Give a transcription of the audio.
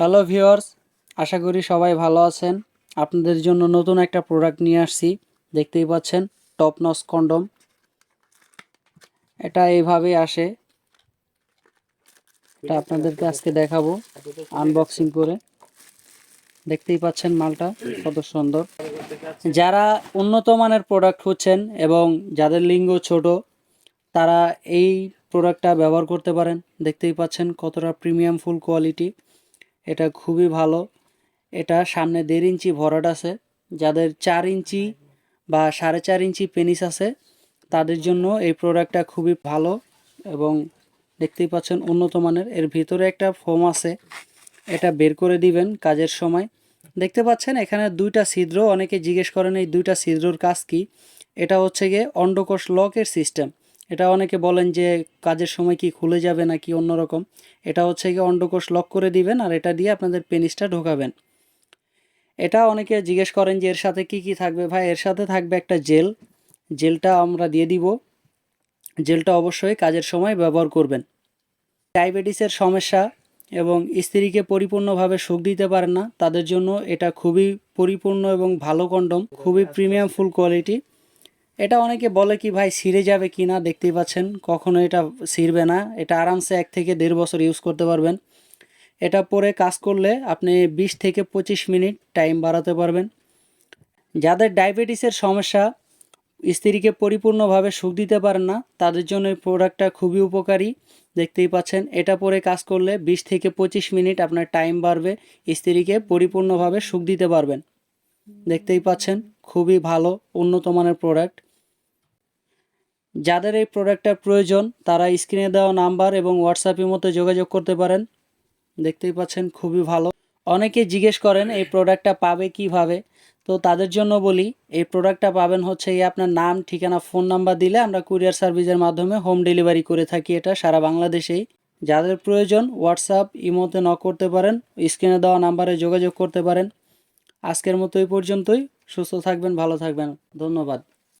Hello viewers আশা করি সবাই ভালো আছেন। আপনাদের জন্য নতুন একটা প্রোডাক্ট নিয়ে আসছি। দেখতেই পাচ্ছেন টপ নস কন্ডম এটা এইভাবেই আসে। এটা আপনাদেরকে আজকে দেখাবো আনবক্সিং করে। দেখতেই পাচ্ছেন মালটা, কত সুন্দর। যারা উন্নত মানের প্রোডাক্ট খুঁজছেন এবং যাদের লিঙ্গ ছোট, তারা এই প্রোডাক্টটা ব্যবহার করতে পারেন। দেখতেই পাচ্ছেন কতটা প্রিমিয়াম ফুল কোয়ালিটি এটা খুবই ভালো। এটা সামনে দেড় ইঞ্চি ভরাট আছে। যাদের চার ইঞ্চি বা সাড়ে চার ইঞ্চি পেনিস আছে, তাদের জন্য এই প্রোডাক্টটা খুবই ভালো এবং দেখতেই পাচ্ছেন উন্নত মানের। এর ভিতরে একটা ফোম আছে। এটা বের করে দিবেন কাজের সময়। দেখতে পাচ্ছেন এখানে দুইটা ছিদ্র। অনেকে জিজ্ঞেস করেন, এই দুইটা ছিদ্রর কাজ কি? এটা হচ্ছে গিয়ে অন্ডকোষ লকের সিস্টেম এটা অনেকে বলেন যে কাজের সময় কি খুলে যাবে নাকি অন্যরকম। এটা হচ্ছে গিয়ে অন্ডকোষ লক করে দিবেন আর এটা দিয়ে আপনাদের পেনিসটা ঢোকাবেন। এটা অনেকে জিজ্ঞেস করেন যে এর সাথে কি কি থাকবে? ভাই, এর সাথে থাকবে একটা জেল। জেলটা আমরা দিয়ে দিব। জেলটা অবশ্যই কাজের সময় ব্যবহার করবেন। ডায়াবেটিসের সমস্যা এবং স্ত্রীকে পরিপূর্ণভাবে সুখ দিতে পারেন না। তাদের জন্য এটা খুবই পরিপূর্ণ এবং ভালো কন্ডম। খুবই প্রিমিয়াম ফুল কোয়ালিটি এটা অনেকে বলে কি, ভাই, ছিঁড়ে যাবে কি না? দেখতেই পাচ্ছেন, কখনো এটা ছিঁড়বে না। এটা আরামসে এক থেকে দেড় বছর ইউজ করতে পারবেন। এটা পরে কাজ করলে আপনি বিশ থেকে পঁচিশ মিনিট টাইম বাড়াতে পারবেন। যাদের ডায়াবেটিসের সমস্যা, স্ত্রীকে পরিপূর্ণভাবে সুখ দিতে পারেন না, তাদের জন্য এই প্রোডাক্টটা খুবই উপকারী। দেখতেই পাচ্ছেন, এটা পরে কাজ করলে বিশ থেকে পঁচিশ মিনিট আপনার টাইম বাড়বে, স্ত্রীকে পরিপূর্ণভাবে সুখ দিতে পারবেন। দেখতেই পাচ্ছেন, খুবই ভালো, উন্নত মানের প্রোডাক্ট যাদের এই প্রোডাক্টটার প্রয়োজন, তারা স্ক্রিনে দেওয়া নাম্বার এবং হোয়াটসঅ্যাপের মতো যোগাযোগ করতে পারেন। দেখতেই পাচ্ছেন, খুবই ভালো। অনেকে জিজ্ঞেস করেন, এই প্রোডাক্টটা পাবে কীভাবে? তো তাদের জন্য বলি, এই প্রোডাক্টটা পাবেন হচ্ছে এই আপনার নাম, ঠিকানা ফোন নাম্বার দিলে আমরা কুরিয়ার সার্ভিসের মাধ্যমে হোম ডেলিভারি করে থাকি এটা সারা বাংলাদেশেই। যাদের প্রয়োজন হোয়াটসঅ্যাপ ইমোতে ন করতে পারেন স্ক্রিনে দেওয়া নাম্বারে যোগাযোগ করতে পারেন। আজকের মতো এই পর্যন্তই। সুস্থ থাকবেন, ভালো থাকবেন। ধন্যবাদ।